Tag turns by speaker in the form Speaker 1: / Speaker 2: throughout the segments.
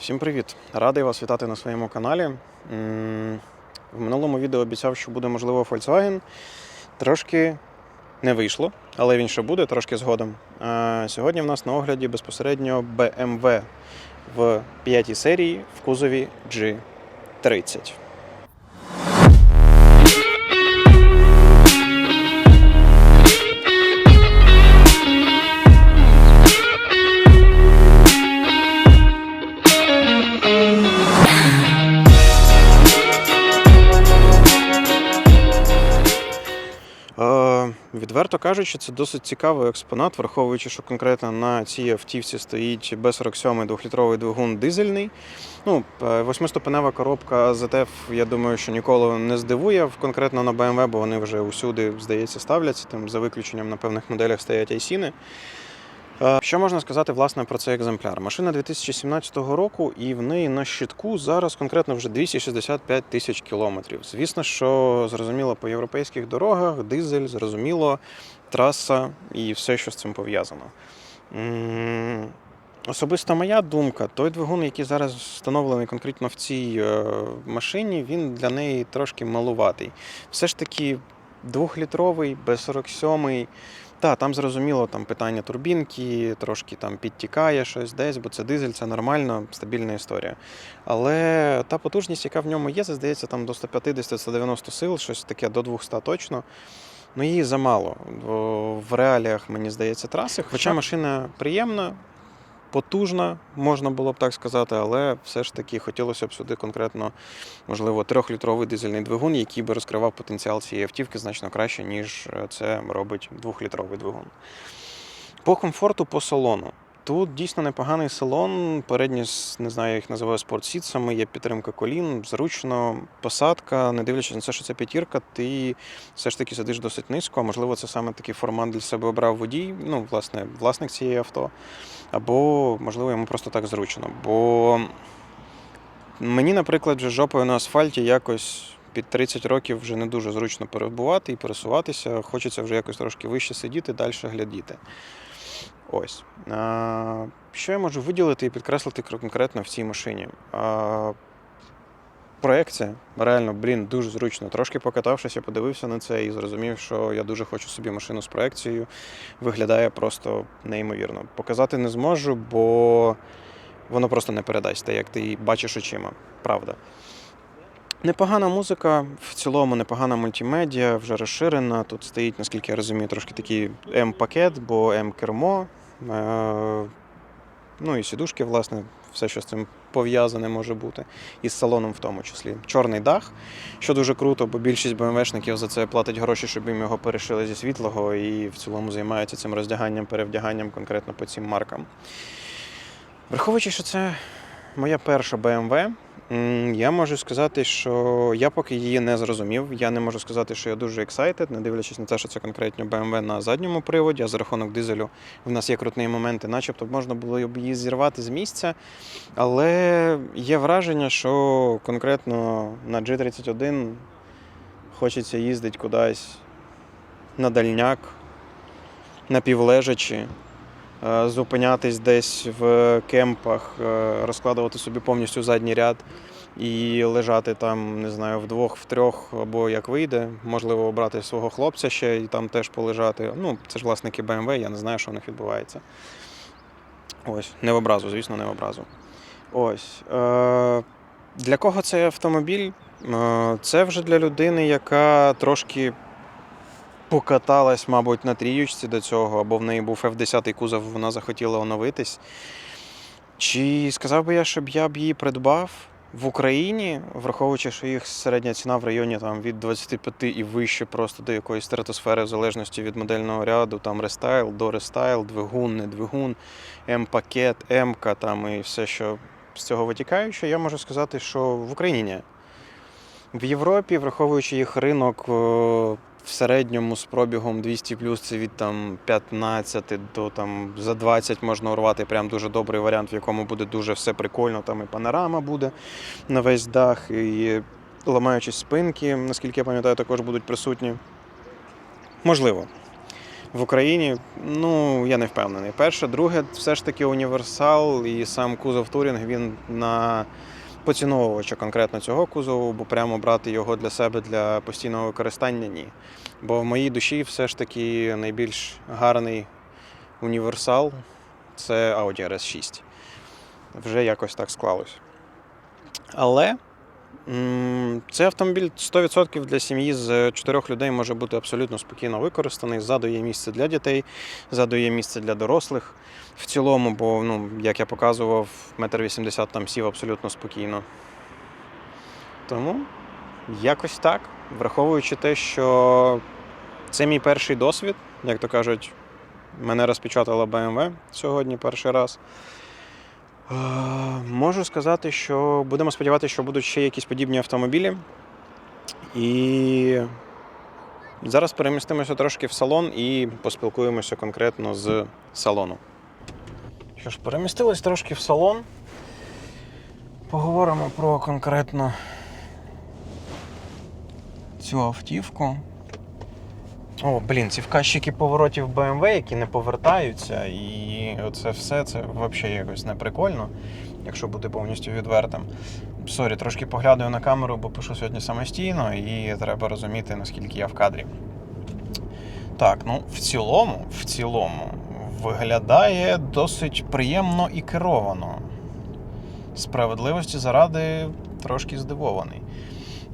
Speaker 1: Всім привіт! Радий вас вітати на своєму каналі. В минулому відео обіцяв, що буде можливо Volkswagen. Трошки не вийшло, але він ще буде трошки згодом. Сьогодні в нас на огляді безпосередньо BMW в 5 серії в кузові G30. Відверто кажучи, це досить цікавий експонат, враховуючи, що конкретно на цій автівці стоїть B47 двохлітровий двигун дизельний. Ну, е, восьмиступенева коробка ZF, я думаю, що ніколи не здивує конкретно на BMW, бо вони вже усюди, здається, ставляться. Там за виключенням на певних моделях стоять айсіни. Е, Що можна сказати власне про цей екземпляр? Машина 2017 року, і в неї на щитку зараз конкретно вже 265 тисяч кілометрів. Звісно, що зрозуміло по європейських дорогах, дизель, зрозуміло, траса і все, що з цим пов'язано. Особисто моя думка, той двигун, який зараз встановлений конкретно в цій е, машині, він для неї трошки малуватий. Все ж таки двохлітровий, Б47. Так, там зрозуміло там питання турбінки, трошки там підтікає щось десь, бо це дизель, це нормально, стабільна історія. Але та потужність, яка в ньому є, це здається там до 150-190 сил, щось таке до 200 точно. Ну її замало в- в реаліях, мені здається, траси. Хоча машина приємна, потужна, можна було б так сказати, але все ж таки хотілося б сюди конкретно, можливо, трьохлітровий дизельний двигун, який би розкривав потенціал цієї автівки значно краще, ніж е, це робить двохлітровий двигун. По комфорту, по салону. Тут дійсно непоганий салон. Передні, не знаю, я їх називаю спортсітсами, є підтримка колін, зручно, посадка, не дивлячись на те, що це п'ятірка, ти все ж таки сидиш досить низько. а Можливо, це саме такий формат для себе обрав водій, ну, власне, власник цієї авто. Або, можливо, йому просто так зручно. Бо мені, наприклад, вже жопою на асфальті якось під 30 років вже не дуже зручно перебувати і пересуватися. Хочеться вже якось трошки вище сидіти, далі глядіти. Ось. Що я можу виділити і підкреслити конкретно в цій машині? Проекція. Реально, блін, дуже зручно. Трошки покатавшись, я подивився на це і зрозумів, що я дуже хочу собі машину з проекцією. Виглядає просто неймовірно. Показати не зможу, бо воно просто не передасть те, як ти бачиш очима. Правда. Непогана музика, в цілому непогана мультимедіа, вже розширена. Тут стоїть, наскільки я розумію, трошки такий М-пакет, бо М-кермо. Е, ну і сідушки, власне, все, що з цим пов'язане може бути. І з салоном в тому числі. Чорний дах, що дуже круто, бо більшість БМВшників за це платить гроші, щоб їм його перешили зі світлого, і в цілому займаються цим роздяганням, перевдяганням конкретно по цим маркам. Враховуючи, що це моя перша BMW, я можу сказати, що я поки її не зрозумів. Я не можу сказати, що я дуже excited, не дивлячись на те, що це конкретно BMW на задньому приводі, а за рахунок дизелю в нас є крутні моменти, начебто можна було б її зірвати з місця. Але є враження, що конкретно на G31 хочеться їздити кудись на дальняк, напівлежачи, е, зупинятись десь в кемпах, е, розкладувати собі повністю задній ряд і лежати там, не знаю, вдвох, втрьох, або як вийде. Можливо, обрати свого хлопця ще і там теж полежати. Ну, це ж власники BMW, я не знаю, що в них відбувається. Ось, не в образу, звісно, не в образу. Ось. Е, для кого цей автомобіль? Е, це вже для людини, яка трошки покаталась, мабуть, на тріючці до цього, або в неї був F10 кузов, вона захотіла оновитись. Чи сказав би я, щоб я б її придбав в Україні, враховуючи, що їх середня ціна в районі там, від 25 і вище просто до якоїсь стратосфери, в залежності від модельного ряду, там рестайл, до рестайл, двигун, не двигун, М-пакет, М-ка там і все, що з цього витікаюче, я можу сказати, що в Україні ні. В Європі, враховуючи їх ринок е, в середньому з пробігом 200 плюс це від там 15 до там за 20 можна урвати прям дуже добрий варіант, в якому буде дуже все прикольно. Там і панорама буде на весь дах, і ламаючись спинки, наскільки я пам'ятаю, також будуть присутні. Можливо. в Україні, ну я не впевнений. Перше, друге, все ж таки універсал і сам кузов Турінг він на поціновувача конкретно цього кузову, бо прямо брати його для себе для постійного використання ні. Бо в моїй душі все ж таки найбільш гарний універсал це Audi RS6. Вже якось так склалось. Але цей автомобіль 100% для сім'ї з чотирьох людей може бути абсолютно спокійно використаний. Ззаду є місце для дітей, ззаду є місце для дорослих в цілому, бо, ну, як я показував, метр вісімдесят там сів абсолютно спокійно. Тому якось так, враховуючи те, що це мій перший досвід, як то кажуть, мене розпечатала BMW сьогодні перший раз. Е, Можу сказати, що будемо сподіватися, що будуть ще якісь подібні автомобілі. І зараз перемістимося трошки в салон і поспілкуємося конкретно з салону. Що ж, перемістились трошки в салон. Поговоримо про конкретно цю автівку. О, блін, ці вказчики поворотів BMW, які не повертаються, і оце все це взагалі якось не прикольно, якщо бути повністю відвертим. Сорі, трошки поглядаю на камеру, бо пишу сьогодні самостійно, і треба розуміти, наскільки я в кадрі. Так, ну в цілому, в цілому, виглядає досить приємно і керовано. Справедливості заради трошки здивований.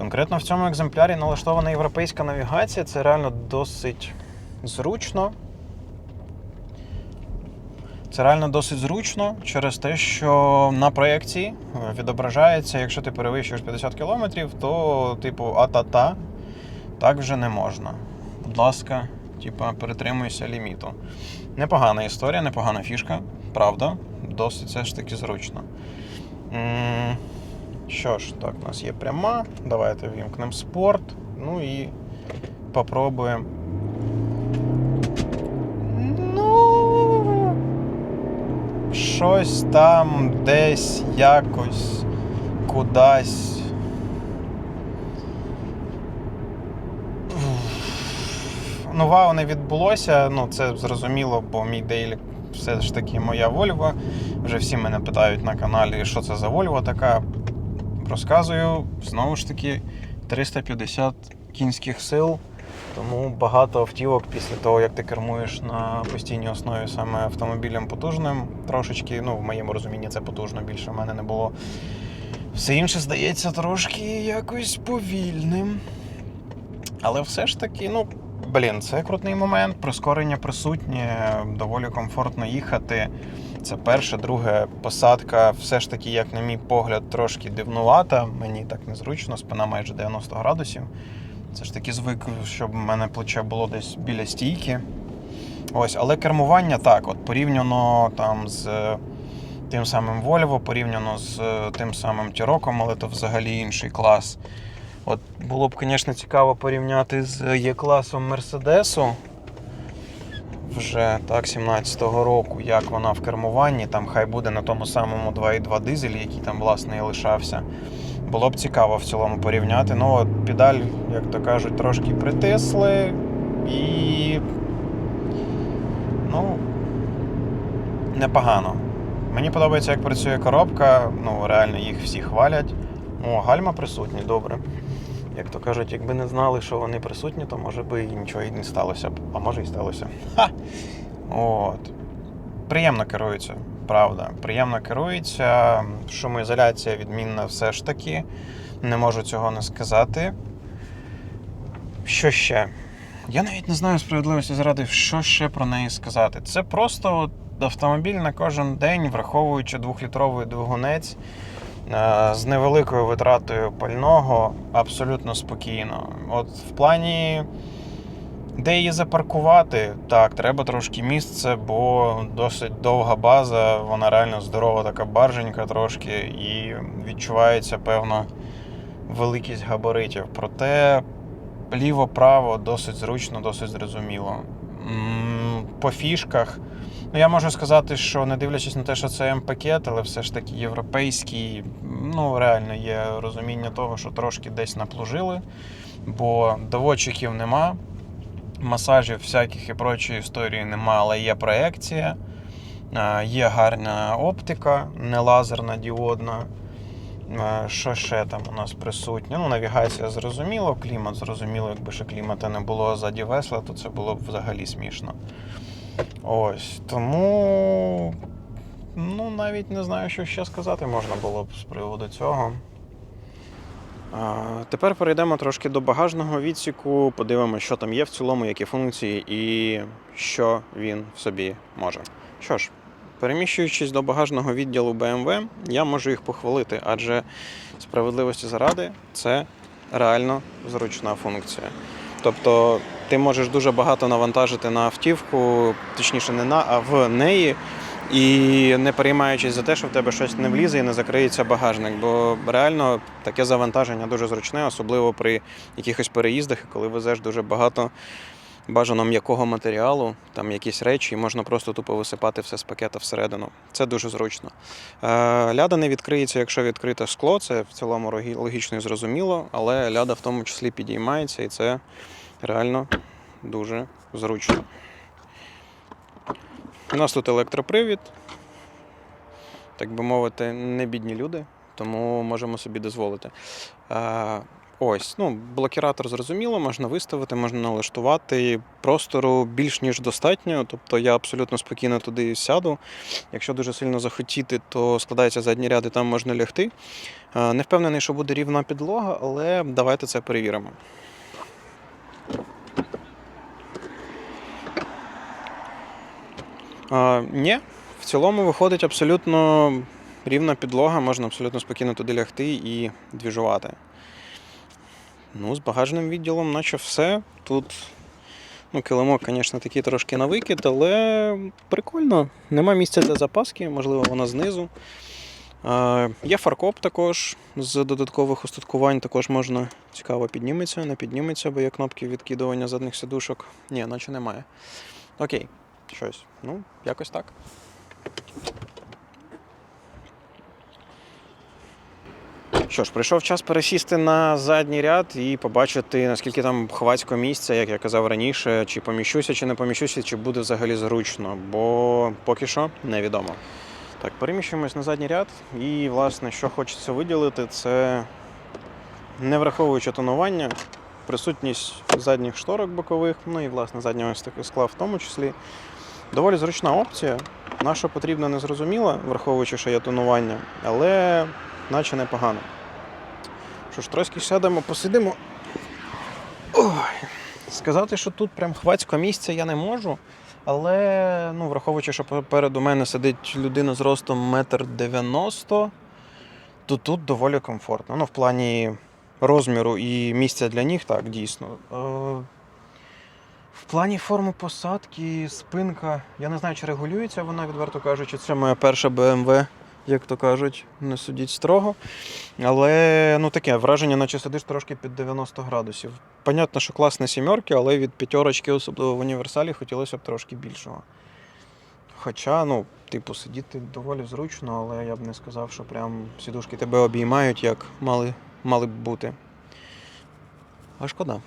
Speaker 1: Конкретно в цьому екземплярі налаштована європейська навігація. Це реально досить зручно. Це реально досить зручно через те, що на проєкції відображається, якщо ти перевищуєш 50 км, то, типу, а-та-та, так вже не можна. Будь ласка, типа, перетримуйся ліміту. Непогана історія, непогана фішка, правда, досить все ж таки зручно. Що ж, так, у нас є пряма. Давайте вімкнемо спорт. Ну і попробуємо. Ну. Щось там десь якось кудись. Ну, вау, не відбулося. Ну, це зрозуміло, бо мій дейлік все ж таки моя Volvo. Вже всі мене питають на каналі, що це за Volvo така. Розказую, знову ж таки, 350 кінських сил. Тому багато автівок після того, як ти кермуєш на постійній основі саме автомобілем потужним, трошечки, ну, в моєму розумінні, це потужно, більше в мене не було. Все інше здається трошки якось повільним. Але все ж таки, ну, блін, це крутий момент. Прискорення присутнє, доволі комфортно їхати. Це перше, друге, посадка, все ж таки, як на мій погляд, трошки дивнувата. Мені так незручно, спина майже 90 градусів. Це ж таки звик, щоб в мене плече було десь біля стійки. Ось, але кермування так, от порівняно там з тим самим Volvo, порівняно з тим самим Тіроком, але то взагалі інший клас. От було б, звісно, цікаво порівняти з Є-класом Мерседесу вже так, 17-го року, як вона в кермуванні. Там хай буде на тому самому 2.2 дизелі, який там, власне, і лишався. Було б цікаво в цілому порівняти. Ну, от педаль, як то кажуть, трошки притисли і. Ну, непогано. Мені подобається, як працює коробка. Ну, реально їх всі хвалять. О, гальма присутні, добре. Як то кажуть, якби не знали, що вони присутні, то може би і нічого і не сталося б. А може і сталося. Ха! От. Приємно керується, правда. Приємно керується. Шумоізоляція відмінна все ж таки. Не можу цього не сказати. Що ще? Я навіть не знаю справедливості заради, що ще про неї сказати. Це просто от автомобіль на кожен день, враховуючи двохлітровий двигунець. Е, З невеликою витратою пального абсолютно спокійно. От в плані, де її запаркувати, так, треба трошки місце, бо досить довга база, вона реально здорова, така барженька трошки, і відчувається певно великість габаритів. Проте ліво-право досить зручно, досить зрозуміло. По фішках. Ну, я можу сказати, що не дивлячись на те, що це М-пакет, але все ж таки європейський, ну реально є розуміння того, що трошки десь наплужили, бо доводчиків нема. масажів всяких і прочої історії нема, але є проекція, є гарна оптика, не лазерна, діодна. Що ще там у нас присутнє? Ну, навігація зрозуміло, клімат зрозуміло, якби ще клімата не було ззаді весла, то це було б взагалі смішно. Ось. Тому. Ну, навіть не знаю, що ще сказати можна було б з приводу цього. Тепер перейдемо трошки до багажного відсіку, подивимося, що там є в цілому, які функції і що він в собі може. Що ж, переміщуючись до багажного відділу BMW, я можу їх похвалити, адже справедливості заради це реально зручна функція. Тобто ти можеш дуже багато навантажити на автівку, точніше, не на, а в неї. І не переймаючись за те, що в тебе щось не влізе і не закриється багажник. Бо реально таке завантаження дуже зручне, особливо при якихось переїздах, коли везеш дуже багато бажано м'якого матеріалу, там якісь речі, і можна просто тупо висипати все з пакета всередину. Це дуже зручно. Е, Ляда не відкриється, якщо відкрите скло, це в цілому логічно і зрозуміло, але ляда в тому числі підіймається, і це реально дуже зручно. У нас тут електропривід, так би мовити, не бідні люди, тому можемо собі дозволити. Е, Ось, ну, блокіратор зрозуміло, можна виставити, можна налаштувати. Простору більш ніж достатньо. Тобто я абсолютно спокійно туди сяду. Якщо дуже сильно захотіти, то складається задні ряди, там можна лягти. Е, Не впевнений, що буде рівна підлога, але давайте це перевіримо. А, ні, в цілому виходить абсолютно рівна підлога, можна абсолютно спокійно туди лягти і двіжувати. Ну, з багажним відділом, наче все. Тут ну, килимок, звісно, такий трошки на викид, але прикольно. Нема місця для запаски, можливо, вона знизу. Є фаркоп також з додаткових устаткувань, також можна цікаво підніметься, не підніметься, бо є кнопки відкидування задних сидушок. Ні, наче немає. Окей, щось. Ну, якось так. Що ж, прийшов час пересісти на задній ряд і побачити, наскільки там хвацько місця, як я казав раніше, чи поміщуся, чи не поміщуся, чи буде взагалі зручно, бо поки що невідомо. Так, переміщуємось на задній ряд, і, власне, що хочеться виділити, це не враховуючи тонування, присутність задніх шторок бокових, ну і власне заднього скла в тому числі. Доволі зручна опція. На що потрібно не зрозуміло, враховуючи, що є тонування, але наче непогано. Що ж, трошки сядемо, посидимо. Ой. Сказати, що тут прям хвацько місця я не можу. Але ну, враховуючи, що попереду мене сидить людина з ростом метр дев'яносто, то тут доволі комфортно. Ну, в плані розміру і місця для ніг, так, дійсно. Е, в плані форми посадки, спинка, я не знаю, чи регулюється вона, відверто кажучи, це моя перша BMW, як то кажуть, не судіть строго. Але ну таке враження, наче сидиш трошки під 90 градусів. Понятно, що класне сімерки, але від п'ятерочки, особливо в універсалі, хотілося б трошки більшого. Хоча, ну, типу, сидіти доволі зручно, але я б не сказав, що прям сідушки тебе обіймають, як мали, мали б бути. А шкода.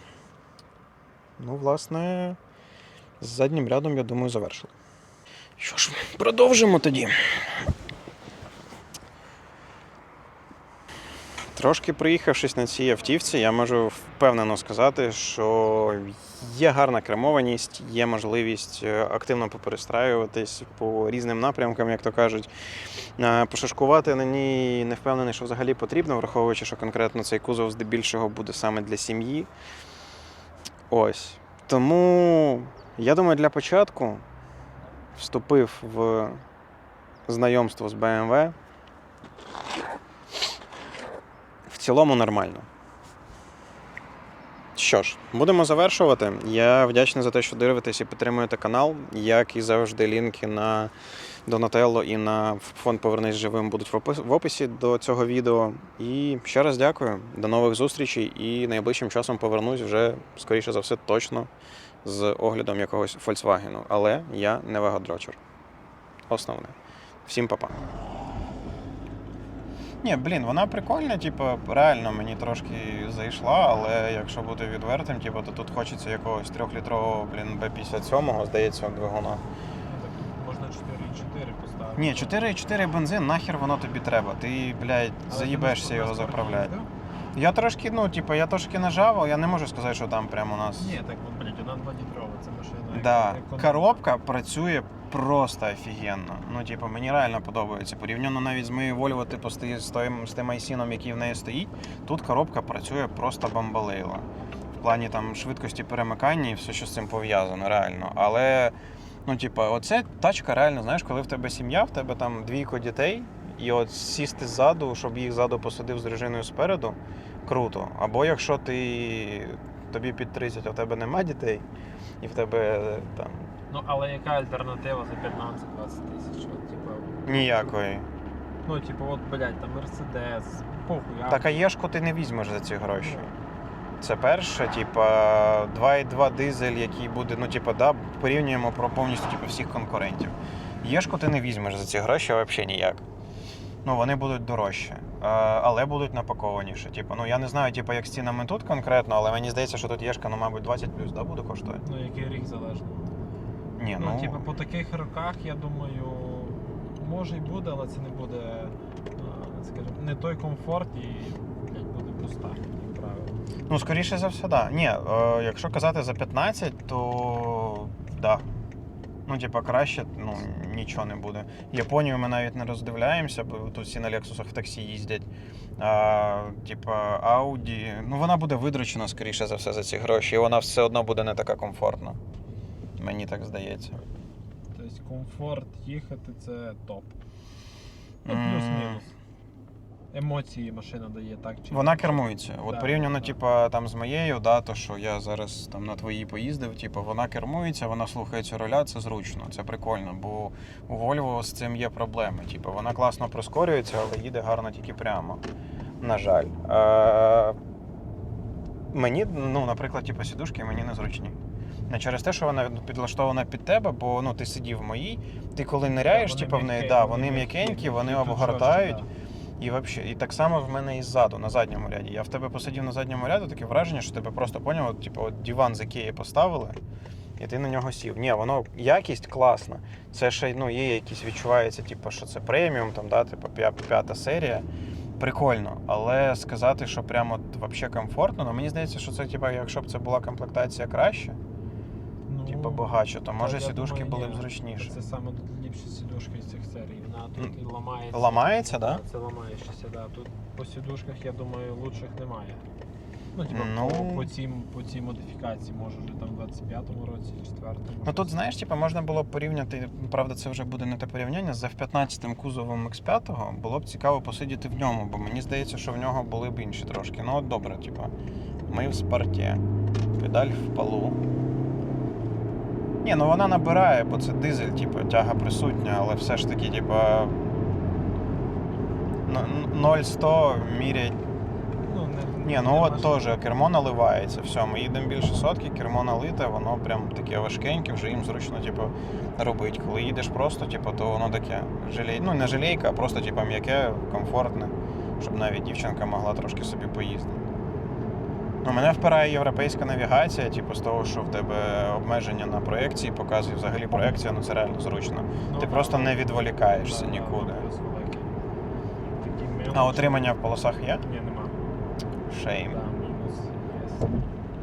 Speaker 1: Ну, власне, з заднім рядом, я думаю, завершили. Що ж, продовжимо тоді. Трошки проїхавшись на цій автівці, я можу впевнено сказати, що є гарна кермованість, є можливість е, активно поперестраюватись по різним напрямкам, як то кажуть. Е, Пошашкувати на ній не впевнений, що взагалі потрібно, враховуючи, що конкретно цей кузов здебільшого буде саме для сім'ї. Ось. Тому я думаю, для початку вступив в знайомство з BMW. Цілому нормально. Що ж, будемо завершувати. Я вдячний за те, що дивитесь і підтримуєте канал. Як і завжди, лінки на Donatello і на фонд Повернись живим будуть в описі до цього відео. І ще раз дякую. До нових зустрічей. І найближчим часом повернусь вже, скоріше за все, точно з оглядом якогось Volkswagen. Але я не вагадрочер. Основне. Всім па-па. Ні, блін, вона прикольна, типу, реально мені трошки зайшла, але якщо бути відвертим, типу, то тут хочеться якогось трьохлітрового, блін, Б57, здається, двигуна.
Speaker 2: Можна 4,4 поставити.
Speaker 1: Ні, 4,4 бензин, нахер воно тобі треба. Ти, блядь, заїбешся його заправляти. Я трошки, ну, типу, я трошки нажав, я не можу сказати, що там прямо у нас.
Speaker 2: Ні, так, блядь, вона 2 літрова, це машина.
Speaker 1: Да, коробка працює просто офігенно. Ну, типу, мені реально подобається. Порівняно навіть з моєю Volvo, типу, з тим, з тим, айсіном, який в неї стоїть, тут коробка працює просто бомбалейла. В плані там швидкості перемикання і все, що з цим пов'язано, реально. Але, ну, типу, оце тачка реально, знаєш, коли в тебе сім'я, в тебе там двійко дітей, і от сісти ззаду, щоб їх ззаду посадив з дружиною спереду, круто. Або якщо ти тобі під 30, а в тебе нема дітей, і в тебе там
Speaker 2: Ну, але яка альтернатива за 15-20 тисяч? От, типу,
Speaker 1: ніякої.
Speaker 2: ну, типу, от, блядь, там Мерседес, похуй, а
Speaker 1: Так а єшку ти не візьмеш за ці гроші. Це перше, типа 2,2 дизель, який буде, ну, типа, да, порівнюємо про повністю типу, всіх конкурентів. Єшку ти не візьмеш за ці гроші взагалі ніяк. Ну, вони будуть дорожчі, Е, але будуть напакованіше. Типу, ну я не знаю, типу, як з цінами тут конкретно, але мені здається, що тут єшка, ну, мабуть, 20 плюс, да, буде коштувати?
Speaker 2: Ну, який рік залежно.
Speaker 1: Ні,
Speaker 2: Ну,
Speaker 1: ну,
Speaker 2: типу, по таких роках, я думаю, може і буде, але це не буде, е, скажімо, не той комфорт і, блядь, буде пуста, як правило.
Speaker 1: Ну, скоріше за все, да. Ні, е, якщо казати за 15, то да. Ну, типа, краще, ну, нічого не буде. Японію ми навіть не роздивляємося, бо тут всі на Лексусах в таксі їздять. А, типа, Audi, ну вона буде видручена, скоріше за все, за ці гроші, і вона все одно буде не така комфортна. Мені так здається.
Speaker 2: Тобто комфорт їхати це топ. Ну, плюс-мінус. Емоції машина дає так чи
Speaker 1: Вона кермується. От
Speaker 2: Да,
Speaker 1: порівняно,
Speaker 2: да.
Speaker 1: типа, там з моєю, да, то що я зараз там на твоїй поїздив, типу, вона кермується, вона слухається руля, це зручно, це прикольно, бо у Volvo з цим є проблеми. Типу, вона класно прискорюється, але їде гарно тільки прямо. На жаль. Е- мені, ну, наприклад, типу, сідушки мені незручні. Не через те, що вона підлаштована під тебе, бо ну, ти сидів в моїй, ти коли ниряєш, типу, в неї, да,
Speaker 2: вони
Speaker 1: вони м'якенькі, вони обгортають. І вообще, і так само в мене і ззаду, на задньому ряді. Я в тебе посидів на задньому ряду, таке враження, що тебе просто поняв, от, типу, от диван з Ікеї поставили, і ти на нього сів. Ні, воно якість класна. Це ще ну, є якісь відчувається, типу, що це преміум, там, да, типу, п'ята серія. Прикольно, але сказати, що прямо вообще комфортно, ну мені здається, що це, типа, якщо б це була комплектація краще,
Speaker 2: Ну,
Speaker 1: типа багаче, то може сідушки
Speaker 2: думаю,
Speaker 1: були б
Speaker 2: зручніше.
Speaker 1: зручніші.
Speaker 2: Це саме ліпші сідушки з цих серій. Вона тут і ламається.
Speaker 1: Ламається, да?
Speaker 2: Це ламаєшся, да. Тут по сідушках, я думаю, лучших немає. Ну, типу,
Speaker 1: Ну.
Speaker 2: по, по, цім, по цій модифікації, може вже там в 25-му році, 4-му.
Speaker 1: Ну тут, знаєш, типу, можна було б порівняти, правда, це вже буде не те порівняння, з F-15 кузовом X5 було б цікаво посидіти в ньому, бо мені здається, що в нього були б інші трошки. Ну от добре, типу, ми в спорті, педаль в полу. Ні, ну вона набирає, бо це дизель, типу, тяга присутня, але все ж таки, типу. 0-100 мірять.
Speaker 2: Не,
Speaker 1: Ні, ну от теж кермо наливається. Все, ми їдемо більше сотки, кермо налите, воно прям таке важкеньке, вже їм зручно, типу, робити. Коли їдеш просто, типу, то воно таке жалей... ну не жалейка, а просто типу, м'яке, комфортне, щоб навіть дівчинка могла трошки собі поїздити. Ну, мене впирає європейська навігація, типу, з того, що в тебе обмеження на проекції показує взагалі проекція, ну це реально зручно.
Speaker 2: Ну,
Speaker 1: Ти просто не відволікаєшся нікуди. А отримання в полосах є?
Speaker 2: Ні.
Speaker 1: Шейм.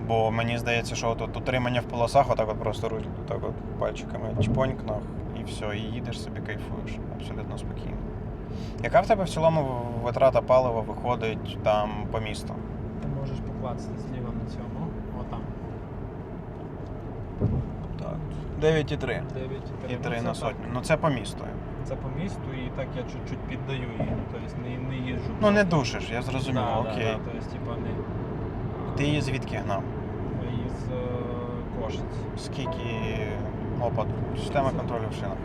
Speaker 1: Бо мені здається, що от, от утримання в полосах, отак от просто руль, так от пальчиками чпонькнув і все, і їдеш собі кайфуєш абсолютно спокійно. Яка в тебе в цілому витрата палива виходить там по місту?
Speaker 2: Ти можеш покласти зліва на цьому. Отам.
Speaker 1: Так. 9,3.
Speaker 2: 9
Speaker 1: І 3 на сотню. Ну це по місту.
Speaker 2: Це по місту, і так я чуть-чуть піддаю її. Тобто не, не їжджу.
Speaker 1: Ну не душиш, я зрозумів,
Speaker 2: да,
Speaker 1: окей.
Speaker 2: Да, да, тобто, типа, не...
Speaker 1: Ти її звідки гнав?
Speaker 2: Із е, Кошиць.
Speaker 1: Скільки опад? Система контролю в шинах.